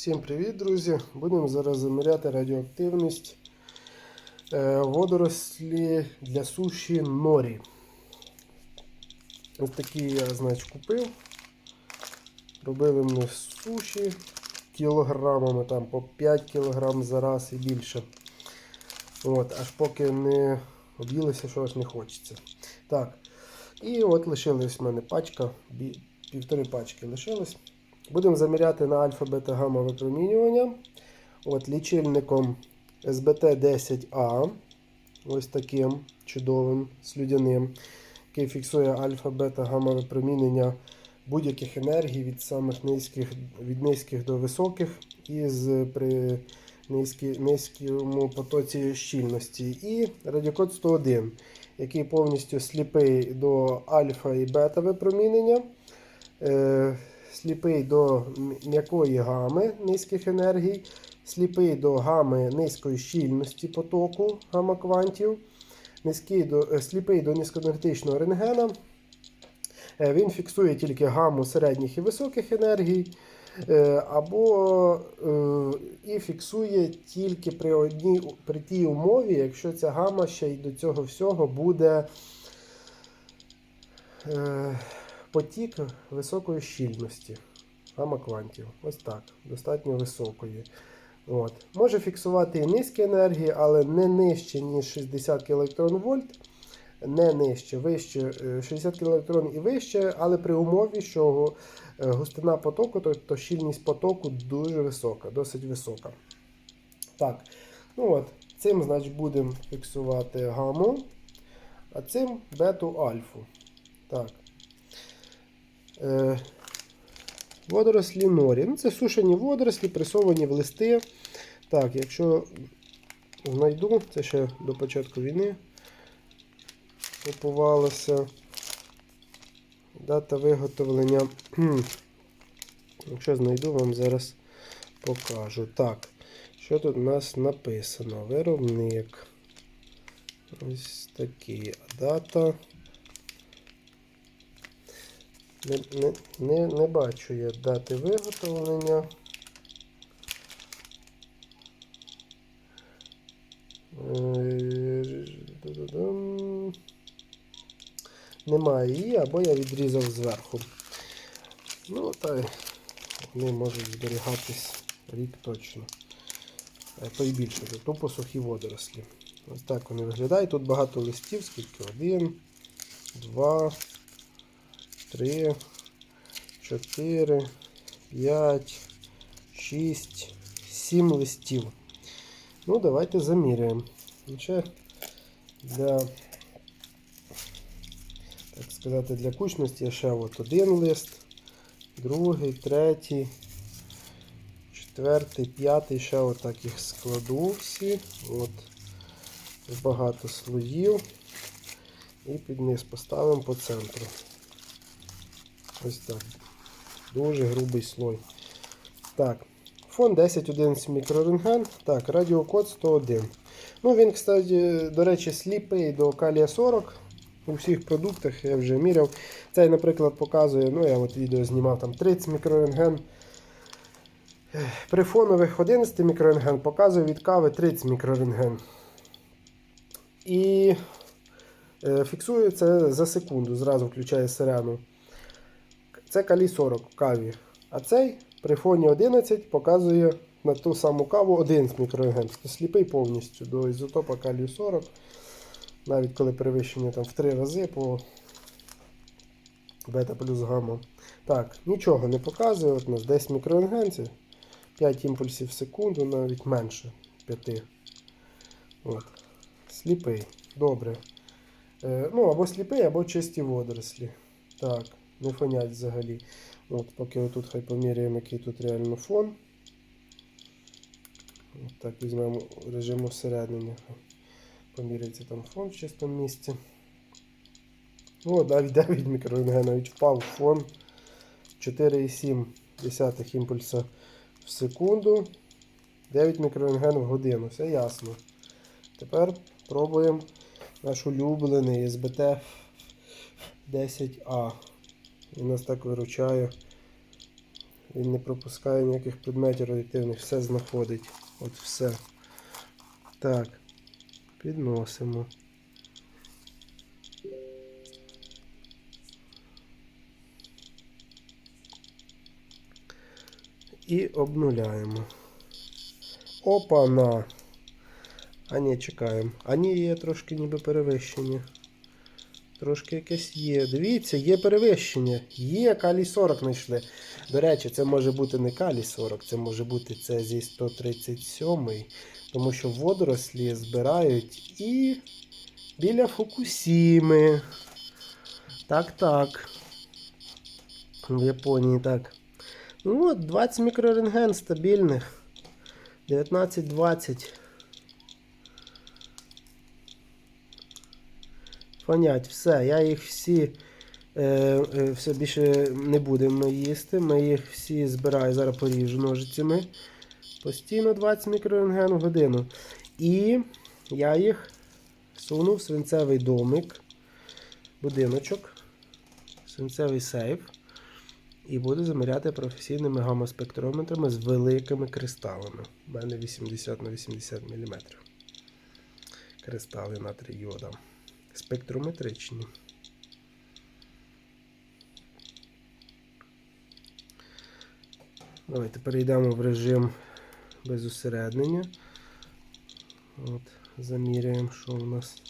Всім привіт, друзі! Будемо зараз заміряти радіоактивність е, водорослі для суші норі. Ось такі я, значить, купив. Робили ми суші кілограмами, там по 5 кілограм за раз і більше. От, аж поки не об'їлися, що аж не хочеться. Так. І от лишилась в мене пачка, півтори пачки лишилось. Будемо заміряти на альфа бета гамма випромінювання. От лічильником SBT10A. Ось таким чудовим слюдяним, який фіксує альфа бета гамма випромінення будь-яких енергій від самих низьких, від низьких до високих і з при низькі, низькому потоці щільності. І радіокод 101, який повністю сліпий до альфа і бета випромінення. Сліпий до м'якої гами низьких енергій, сліпий до гами низької щільності потоку гамма-квантів, е, сліпий до низькоенергетичного рентгена. Е, Він фіксує тільки гаму середніх і високих енергій, е, або і фіксує тільки при, одній, при тій умові, якщо ця гама ще й до цього всього буде. Е, потік високої щільності гамма квантів. Ось так, достатньо високої. От. Може фіксувати і низькі енергії, але не нижче, ніж 60 кВт, не нижче, вище е, 60 кВт і вище, але при умові, що е, густина потоку, тобто щільність потоку дуже висока, досить висока. Так, ну от, цим, значить, будемо фіксувати гаму, а цим бету альфу. Так. Е, водорослі норі. Ну, це сушені водорослі, пресовані в листи. Так, якщо знайду, це ще до початку війни купувалося. Дата виготовлення. Якщо знайду, вам зараз покажу. Так, що тут у нас написано? Виробник. Ось такий. Дата. Не, не, не, не бачу я дати виготовлення. Е. Немає її, або я відрізав зверху. Ну, та вони можуть зберігатись рік точно. То й більше, тупо сухі водорослі. Ось так вони виглядають. Тут багато листів, скільки? Один, два, три, чотири, п'ять, шість, сім листів. Ну, давайте заміряємо. Ще для, так сказати, для кучності ще от один лист, другий, третій, четвертий, п'ятий, ще отак їх складу всі. От. Багато слоїв. І під низ поставимо по центру. Ось так. Дуже грубий слой. Так. Фон 10-11 мікрорентген. Так, радіокод 101. Ну, він, кстати, до речі, сліпий до калія 40. У всіх продуктах я вже міряв. Цей, наприклад, показує, ну я от відео знімав там 30 мікрорентген. При фонових 11 мікрорентген показує від кави 30 мікрорентген. І е, фіксує це за секунду, зразу включає сирену. Це калій 40 в каві. А цей при фоні 11 показує на ту саму каву 11 мікрорентген. Тобто сліпий повністю до ізотопа калію 40. Навіть коли перевищення там в 3 рази по бета плюс гамма. Так, нічого не показує. От у нас 10 мікрорентген, 5 імпульсів в секунду, навіть менше 5. От. Сліпий. Добре. Е, ну, або сліпий, або чисті водорослі. Так, не фонять взагалі. От, поки отут хай поміряємо, який тут реально фон. От так візьмемо режим усереднення. Поміряється там фон в чистому місці. О, навіть 9 мікрорентген навіть впав фон 4,7 імпульса в секунду. 9 мікрорентген в годину. Все ясно. Тепер пробуємо наш улюблений СБТ 10А. Він нас так виручає Він не пропускає ніяких предметів радіоактивних, все знаходить. От все. Так. Підносимо. І обнуляємо. Опа-на! А ні, чекаємо. А ні, є трошки ніби перевищення. Трошки якесь є. Дивіться, є перевищення. Є калій 40 знайшли. До речі, це може бути не калій 40, це може бути це зі 137 тому що водорослі збирають і біля Фукусіми. Так, так. В Японії так. Ну от, 20 мікрорентген стабільних. 19-20. Понять, все, я їх всі е, е, все більше не будемо їсти. Ми їх всі збираю, зараз поріжу ножицями. Постійно 20 мікрорентген в годину. І я їх суну в свинцевий домик, будиночок, свинцевий сейф. І буду заміряти професійними гамма-спектрометрами з великими кристалами. У мене 80 на 80 мм. Кристали натрій йода. Спектрометричні. Давайте перейдемо в режим без усереднення. От, заміряємо, що у нас.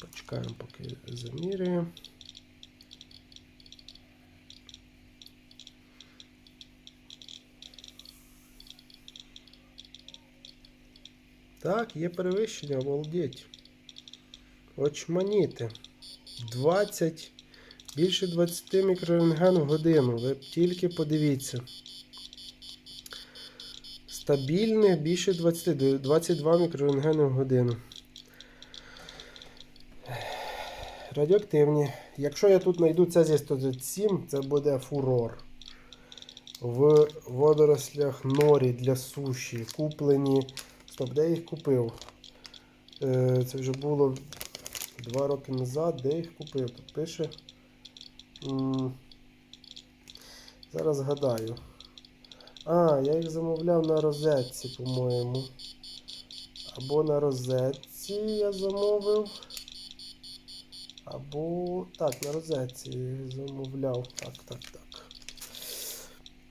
Почекаємо, поки заміряємо. Так, є перевищення, обалдеть. Очманіти. 20, більше 20 мікрорентген в годину. Ви тільки подивіться. Стабільне більше 20, 22 мікрорентгени в годину. Радіоактивні. Якщо я тут знайду цезій 137, це буде фурор. В водорослях норі для суші. Куплені. Стоп, де я їх купив? Е, Це вже було два роки назад, де я їх купив. Тут пише. Зараз згадаю. А, я їх замовляв на розетці, по-моєму. Або на розетці я замовив. Або. Так, на розетці замовляв. Так, так, так.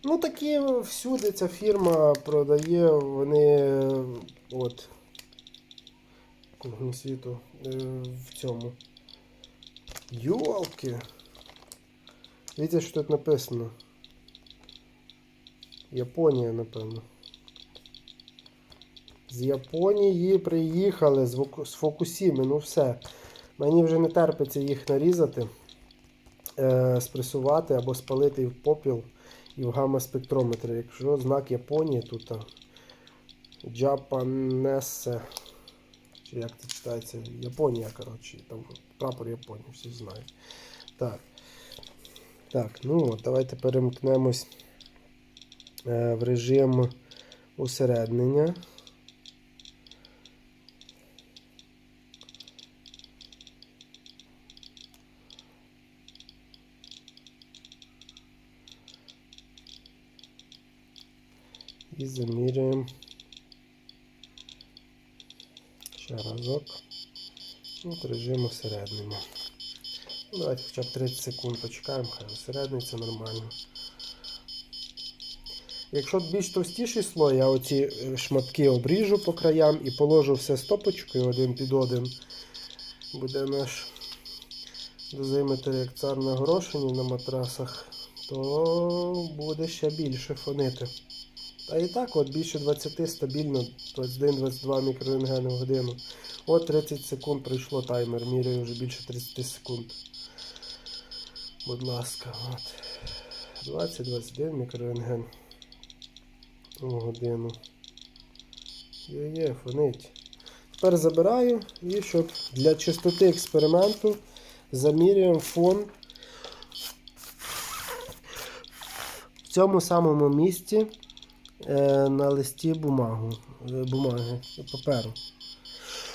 Ну, такі всюди ця фірма продає, вони от кругом світу е, в цьому. Йолки! Дивіться, що тут написано. Японія, напевно. З Японії приїхали з Фокусіми, ну все. Мені вже не терпиться їх нарізати, е, спресувати або спалити в попіл і в гамма-спектрометрі. Якщо знак Японії тут Japanese, чи як це читається? Японія, коротше, там прапор Японії, всі знають. Так. Так, ну от, давайте перемкнемось е, в режим усереднення. І заміряємо ще разок. От режим усереднення. Ну, давайте хоча б 30 секунд почекаємо, хай усередниться нормально. Якщо більш товстіший слой, я оці е, шматки обріжу по краям і положу все стопочкою один під один. Буде наш дозиметр як цар на горошині на матрасах, то буде ще більше фонити. А і так, от більше 20 стабільно, 21-22 мікрорентгени в годину. От 30 секунд пройшло таймер, міряю вже більше 30 секунд. Будь ласка, от. 20-21 мікрорентген в годину. Є-є, фонить. Тепер забираю і щоб для чистоти експерименту замірюємо фон в цьому самому місці на листі бумагу, е, бумаги, паперу.